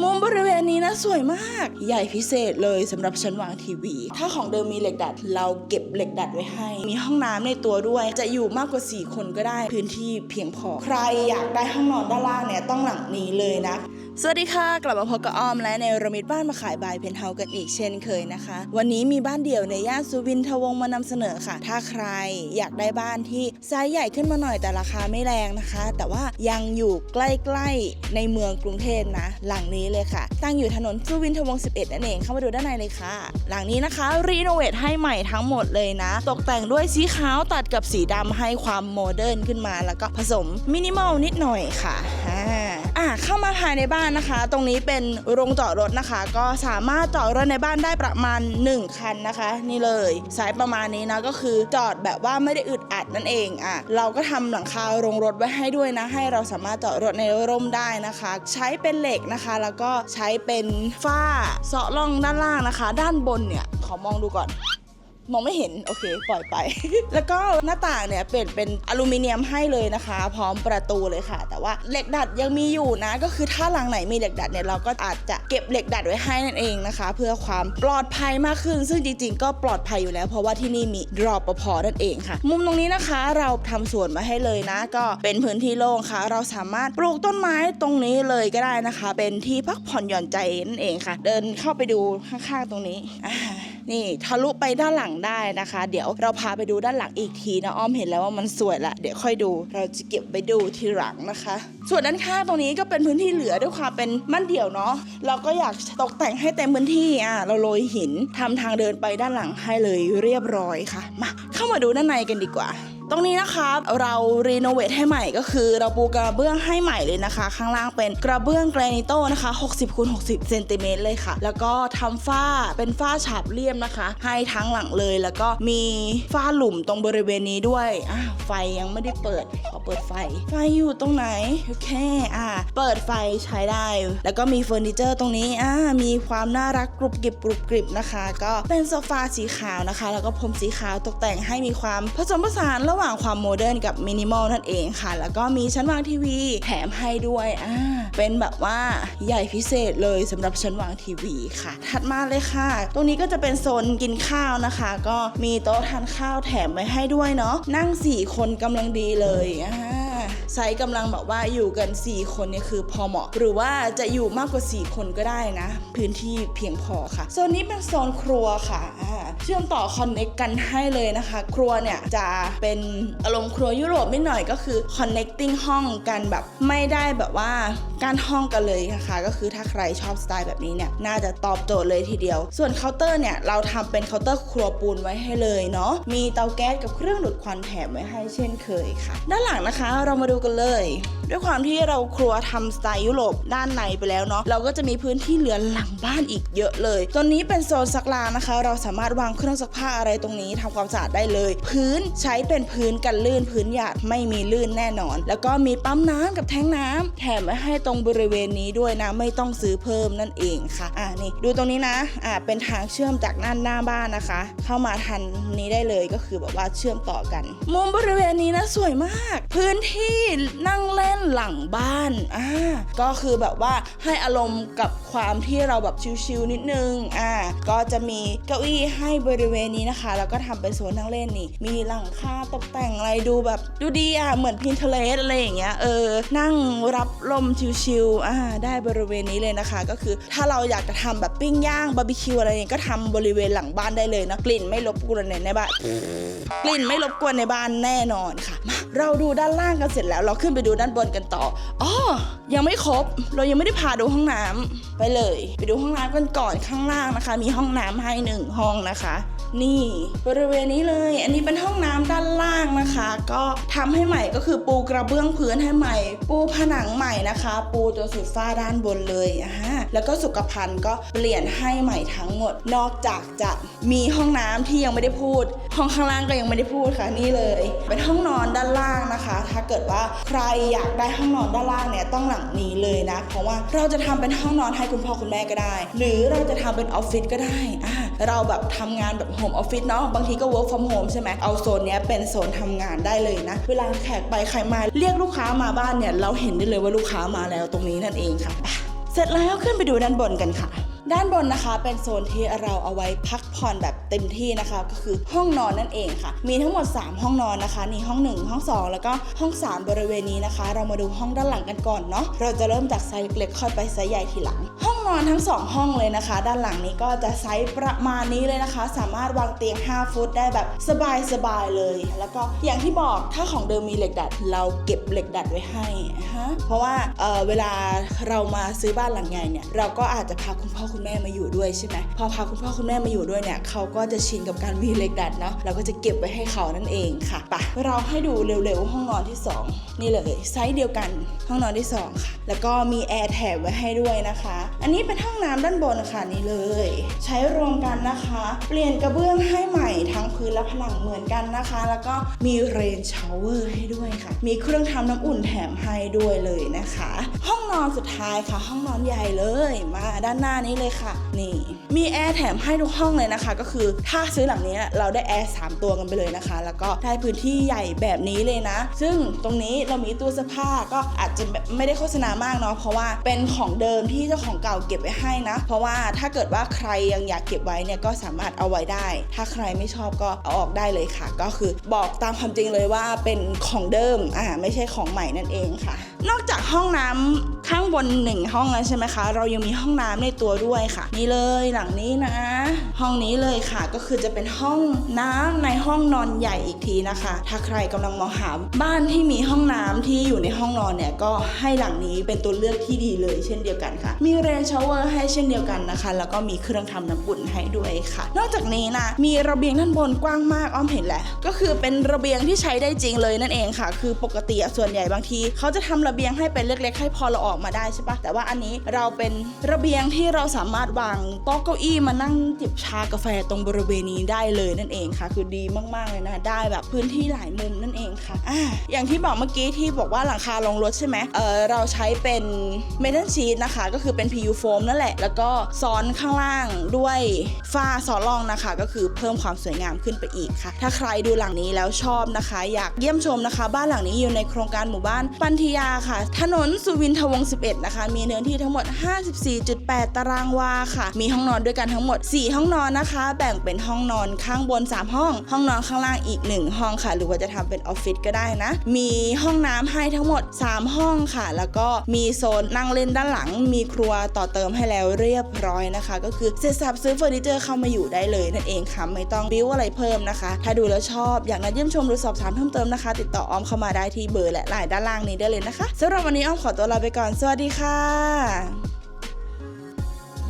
มุมบริเวณนี้นะสวยมาก ใหญ่พิเศษเลยสำหรับชั้นวางทีวี ถ้าของเดิมมีเหล็กดัด เราเก็บเหล็กดัดไว้ให้ มีห้องน้ำในตัวด้วย จะอยู่มากกว่า 4 คนก็ได้ พื้นที่เพียงพอ ใครอยากได้ห้องนอนด้านล่างเนี่ยต้องหลังนี้เลยนะ สวัสดีค่ะ กลับมาพบกับอ้อมและในรมิตบ้านมาขายบายเพนเฮากันอีกเช่นเคยนะคะ วันนี้มีบ้านเดี่ยวในย่านสุวินทวงศ์มานำเสนอค่ะ ถ้าใครอยากได้บ้านที่ไซส์ใหญ่ขึ้นมาหน่อยแต่ราคาไม่แรงนะคะ แต่ว่ายังอยู่ใกล้ๆในเมืองกรุงเทพนะ หลังนี้เลยค่ะ ตั้งอยู่ถนนสุวินทวงศ์11 นั่นเองเข้ามาดูด้านในเลยค่ะ หลังนี้นะคะรีโนเวทให้ใหม่ทั้งหมดเลยนะ ตกแต่งด้วยสีขาวตัดกับสีดำให้ความโมเดิร์นขึ้นมา แล้วก็ผสมมินิมอลนิดหน่อยค่ะ อะเข้ามาภายในบ้านนะคะ ตรงนี้เป็นโรงจอดรถนะคะ ก็สามารถจอดรถในบ้านได้ประมาณ 1 คันนะคะ นี่เลยสายประมาณนี้นะก็คือจอดแบบว่าไม่ได้อึดอัดนั่นเองอะเราก็ทำหลังคาโรงรถไว้ให้ด้วยนะ ให้เราสามารถจอดรถในร่มได้นะคะ ใช้เป็นเหล็กนะคะ แล้วก็ใช้เป็นฝ้าเสาะล่องด้านล่างนะคะ ด้านบนเนี่ยขอมองดูก่อน มองไม่เห็น โอเค ปล่อยไป แล้วก็หน้าต่างเนี่ยเปลี่ยนเป็นอลูมิเนียมให้เลยนะคะ พร้อมประตูเลยค่ะ แต่ว่าเหล็กดัดยังมีอยู่นะ ก็คือถ้าหลังไหนมีเหล็กดัดเนี่ยเราก็อาจจะเก็บเหล็กดัดไว้ให้นั่นเองนะคะ เพื่อความปลอดภัยมากขึ้น ซึ่งจริงๆ ก็ปลอดภัยอยู่แล้ว เพราะว่าที่นี่มีรอปภนั่นเองค่ะ มุมตรงนี้นะคะ เราทำสวนมาให้เลยนะ ก็เป็นพื้นที่โล่งค่ะ เราสามารถปลูกต้นไม้ตรงนี้เลยก็ได้นะคะ เป็นที่พักผ่อนหย่อนใจนั่นเองค่ะ เดินเข้าไปดูข้างๆตรงนี้อ่า นี่ทะลุไปด้านหลังได้นะคะ เดี๋ยวเราพาไปดูด้านหลังอีกทีนะอ้อมเห็นแล้วว่ามันสวยละเดี๋ยวค่อยดู เราจะเก็บไปดูทีหลังนะคะ ส่วนด้านข้างตรงนี้ก็เป็นพื้นที่เหลือด้วยความเป็นมั่นเดี่ยวเนาะเราก็อยากตกแต่งให้เต็มพื้นที่อะเราโรยหินทำทางเดินไปด้านหลังให้เลยเรียบร้อยค่ะมาเข้ามาดูด้านในกันดีกว่า ตรงนี้นะคะเรารีโนเวทให้ใหม่ก็คือ เราปูกระเบื้องให้ใหม่เลยนะคะ ข้างล่างเป็นกระเบื้องแกรนิโตนะคะ 60คูณ60เซนติเมตรเลยค่ะ แล้วก็ทำฝ้าเป็นฝ้าฉาบเลี่ยมนะคะ ให้ทั้งหลังเลย แล้วก็มีฝ้าหลุมตรงบริเวณนี้ด้วยอะไฟยังไม่ได้เปิดขอเปิดไฟ ไฟอยู่ตรงไหนโอเคอะเปิดไฟใช้ได้ แล้วก็มีเฟอร์นิเจอร์ตรงนี้อะมีความน่ารักกรุบกริบกรุบกริบนะคะ ก็เป็นโซฟาสีขาวนะคะ แล้วก็พรมสีขาวตกแต่งให้มีความผสมผสานระหว่างหว่างความโมเดิร์นกับมินิมอลนั่นเองค่ะ แล้วก็มีชั้นวางทีวีแถมให้ด้วยอ่าเป็นแบบว่าใหญ่พิเศษเลยสำหรับชั้นวางทีวีค่ะ ถัดมาเลยค่ะ ตรงนี้ก็จะเป็นโซนกินข้าวนะคะ ก็มีโต๊ะทานข้าวแถมไว้ให้ด้วยเนาะนั่ง 4 คนกำลังดีเลยอ่า ไซส์กำลังแบบว่าอยู่กัน 4 คนเนี่ยคือพอเหมาะ หรือว่าจะอยู่มากกว่า 4 คนก็ได้นะ พื้นที่เพียงพอค่ะโซนนี้เป็นโซนครัวค่ะเชื่อมต่อคอนเน็กกันให้เลยนะคะ ครัวเนี่ยจะเป็นอารมณ์ครัวยุโรปนิดหน่อยก็คือ connecting ห้องกันแบบไม่ได้แบบว่าการห้องกันเลยนะคะ ก็คือถ้าใครชอบสไตล์แบบนี้เนี่ยน่าจะตอบโจทย์เลยทีเดียว ส่วนเคาน์เตอร์เนี่ยเราทำเป็นเคาน์เตอร์ครัวปูนไว้ให้เลยเนาะมีเตาแก๊สกับเครื่องดูดควันแถมไว้ให้เช่นเคยค่ะ ด้านหลังนะคะเรามาดูกันเลย ด้วยความที่เราครัวทำสไตล์ยุโรปด้านในไปแล้วเนาะเราก็จะมีพื้นที่เหลือหลังบ้านอีกเยอะเลยตรงนี้เป็นโซนซักล้างนะคะ เราสามารถวางเครื่องซักผ้าอะไรตรงนี้ทำความสะอาดได้เลย พื้นใช้เป็นพื้นกันลื่นพื้นหยาดไม่มีลื่นแน่นอน แล้วก็มีปั๊มน้ำกับแทงน้ำแถมไว้ให้ตรงบริเวณนี้ด้วยนะไม่ต้องซื้อเพิ่มนั่นเองค่ะอ่านี่ดูตรงนี้นะอ่าเป็นทางเชื่อมจากด้านหน้าบ้านนะคะ เข้ามาทันนี้ได้เลยก็คือแบบว่าเชื่อมต่อกัน มุมบริเวณนี้นะสวยมาก พื้นที่นั่งเล่นหลังบ้านอ่าก็คือแบบว่าให้อารมณ์กับความที่เราแบบชิลๆนิดนึงอ่าก็จะมีเก้าอี้ให้บริเวณนี้นะคะ แล้วก็ทำเป็นโซนนั่งเล่นนี่ มีหลังคาตกแต่งอะไรดูแบบดูดีอะเหมือนพินเทเลสอะไรอย่างเงี้ยเออนั่งรับลมชิลๆอ่าได้บริเวณนี้เลยนะคะ ก็คือถ้าเราอยากจะทำแบบปิ้งย่างบาร์บีคิวอะไรเนี่ยก็ทำบริเวณหลังบ้านได้เลยนะกลิ่นไม่รบกวนในบ้านกลิ่นไม่รบกวนในบ้านแน่นอนค่ะม เราดูด้านล่างกันเสร็จแล้ว เราขึ้นไปดูด้านบนกันต่ออ๋อยังไม่ครบ เรายังไม่ได้พาดูห้องน้ำไปเลย ไปดูห้องน้ำกันก่อนข้างล่างนะคะ มีห้องน้ำให้หนึ่งห้องนะคะ นี่บริเวณนี้เลย อันนี้เป็นห้องน้ำด้านล่างนะคะ ก็ทำให้ใหม่ก็คือปูกระเบื้องพื้นให้ใหม่ ปูผนังใหม่นะคะ ปูจนสุดฝ้าด้านบนเลยอ่าแล้วก็สุขภัณฑ์ก็เปลี่ยนให้ใหม่ทั้งหมด นอกจากจะมีห้องน้ำที่ยังไม่ได้พูด ห้องข้างล่างก็ยังไม่ได้พูดค่ะนี่เลย เป็นห้องนอนด้านล่างนะคะ ถ้าเกิดว่าใครอยากได้ห้องนอนด้านล่างเนี่ยต้องหลังนี้เลยนะ เพราะว่าเราจะทำเป็นห้องนอนให้คุณพ่อคุณแม่ก็ได้ หรือเราจะทำเป็นออฟฟิศก็ได้อ่าเราแบบทำงานแบบโฮมออฟฟิศเนาะบางทีก็ work from home ใช่ไหมเอาโซนนี้เป็นโซนทำงานได้เลยนะ เวลาแขกไปใครมาเรียกลูกค้ามาบ้านเนี่ยเราเห็นได้เลยว่าลูกค้ามาแล้วตรงนี้นั่นเองค่ะ เสร็จแล้วขึ้นไปดูด้านบนกันค่ะด้านบนนะคะเป็นโซนที่เราเอาไว้พักผ่อนแบบเต็มที่นะคะ ก็คือห้องนอนนั่นเองค่ะ มีทั้งหมด 3 ห้องนอนนะคะนี่ห้อง 1 ห้อง 2 แล้วก็ห้อง 3 บริเวณนี้นะคะ เรามาดูห้องด้านหลังกันก่อนเนาะเราจะเริ่มจากไซส์เล็กค่อยไปไซส์ใหญ่ทีหลังห้อง นอนทั้ง 2 ห้องเลยนะคะ ด้านหลังนี้ก็จะไซส์ประมาณนี้เลยนะคะ สามารถวางเตียง 5 ฟุตได้แบบสบายๆเลย แล้วก็อย่างที่บอกถ้าของเดิมมีเหล็กดัด เราเก็บเหล็กดัดไว้ให้ฮะเพราะว่าเเวลาเรามาซื้อบ้านหลังใหญ่เนี่ยเราก็อาจจะพาคุณพ่อคุณแม่มาอยู่ด้วยใช่ไหมพอพาคุณพ่อคุณแม่มาอยู่ด้วยเนี่ยเขาก็จะชินกับการมีเหล็กดัดเนาะเราก็จะเก็บไว้ให้เขานั่นเองค่ะปะเราให้ดูเร็วๆห้องนอนที่สองนี่เลยไซส์เดียวกันห้องนอนที่สองค่ะ แล้วก็มีแอร์แถบไว้ให้ด้วยนะคะอันนี้เป็นห้องน้ำด้านบนค่ะนี่เลย ใช้รวมกันนะคะ เปลี่ยนกระเบื้องให้ใหม่ทั้งพื้นและผนังเหมือนกันนะคะ แล้วก็มีเรนชาวเวอร์ให้ด้วยค่ะ มีเครื่องทำน้ำอุ่นแถมให้ด้วยเลยนะคะ ห้องนอนสุดท้ายค่ะ ห้องนอนใหญ่เลยมาด้านหน้านี้เลยค่ะ นี่มีแอร์แถมให้ทุกห้องเลยนะคะ ก็คือถ้าซื้อหลังนี้เราได้แอร์3ตัวกันไปเลยนะคะ แล้วก็ได้พื้นที่ใหญ่แบบนี้เลยนะ ซึ่งตรงนี้เรามีตู้เสื้อผ้าก็อาจจะไม่ได้โฆษณามากเนาะเพราะว่าเป็นของเดิมที่เจ้าของเก่าเก็บไว้ให้นะ เพราะว่าถ้าเกิดว่าใครยังอยากเก็บไว้เนี่ยก็สามารถเอาไว้ได้ ถ้าใครไม่ชอบก็เอาออกได้เลยค่ะ ก็คือบอกตามความจริงเลยว่าเป็นของเดิมอ่าไม่ใช่ของใหม่นั่นเองค่ะ นอกจากห้องน้ำข้างบนหนึ่งห้องแล้วใช่ไหมคะ เรายังมีห้องน้ำในตัวด้วยค่ะ นี่เลยหลังนี้นะ ห้องนี้เลยค่ะก็คือจะเป็นห้องน้ำในห้องนอนใหญ่อีกทีนะคะ ถ้าใครกำลังมองหาบ้านที่มีห้องน้ำที่อยู่ในห้องนอนเนี่ยก็ให้หลังนี้เป็นตัวเลือกที่ดีเลยเช่นเดียวกันค่ะ มีเรนชาวเวอร์ให้เช่นเดียวกันนะคะ แล้วก็มีเครื่องทำน้ำอุ่นให้ด้วยค่ะ นอกจากนี้นะมีระเบียงด้านบนกว้างมากอ้อมเห็นแหละ ก็คือเป็นระเบียงที่ใช้ได้จริงเลยนั่นเองค่ะ คือปกติส่วนใหญ่บางทีเขาจะทำระระเบียงให้เป็นเล็กๆ ให้พอเราออกมาได้ใช่ปะแต่ว่าอันนี้เราเป็นระเบียงที่เราสามารถวางโต๊ะเก้าอี้มานั่งจิบชากาแฟตรงบริเวณนี้ได้เลยนั่นเองค่ะ คือดีมากๆเลยนะ ได้แบบพื้นที่หลายมุมนั่นเองค่ะอ่าอย่างที่บอกเมื่อกี้ที่บอกว่าหลังคาลงรถใช่ไหมเออเราใช้เป็นเมทัลชีตนะคะ ก็คือเป็น PU foam นั่นแหละ แล้วก็ซ้อนข้างล่างด้วยฝ้าซ้อนรองนะคะ ก็คือเพิ่มความสวยงามขึ้นไปอีกค่ะ ถ้าใครดูหลังนี้แล้วชอบนะคะ อยากเยี่ยมชมนะคะ บ้านหลังนี้อยู่ในโครงการหมู่บ้านปันธิยาค่ะถนนสุวินทวงศ์11 นะคะ มีเนื้อที่ทั้งหมด 54.8 ตารางวาค่ะ มีห้องนอนด้วยกันทั้งหมด 4 ห้องนอนนะคะ แบ่งเป็นห้องนอนข้างบน 3 ห้อง ห้องนอนข้างล่างอีก 1 ห้องค่ะ หรือว่าจะทำเป็นออฟฟิศก็ได้นะ มีห้องน้ำให้ทั้งหมด 3 ห้องค่ะ แล้วก็มีโซนนั่งเล่นด้านหลัง มีครัวต่อเติมให้แล้วเรียบร้อยนะคะ ก็คือเสร็จสับซื้อเฟอร์นิเจอร์เข้ามาอยู่ได้เลยนั่นเองค่ะ ไม่ต้องบิ้วอะไรเพิ่มนะคะ ถ้าดูแล้วชอบ อยากนัดเยี่ยมชมหรือสอบถามเพิ่มเติมนะคะ ติดต่อออมเข้ามาได้ที่เบอร์และไลน์ด้านล่างนี้ได้เลยนะคะสำหรับวันนี้อ้อมขอตัวลาไปก่อน สวัสดีค่ะ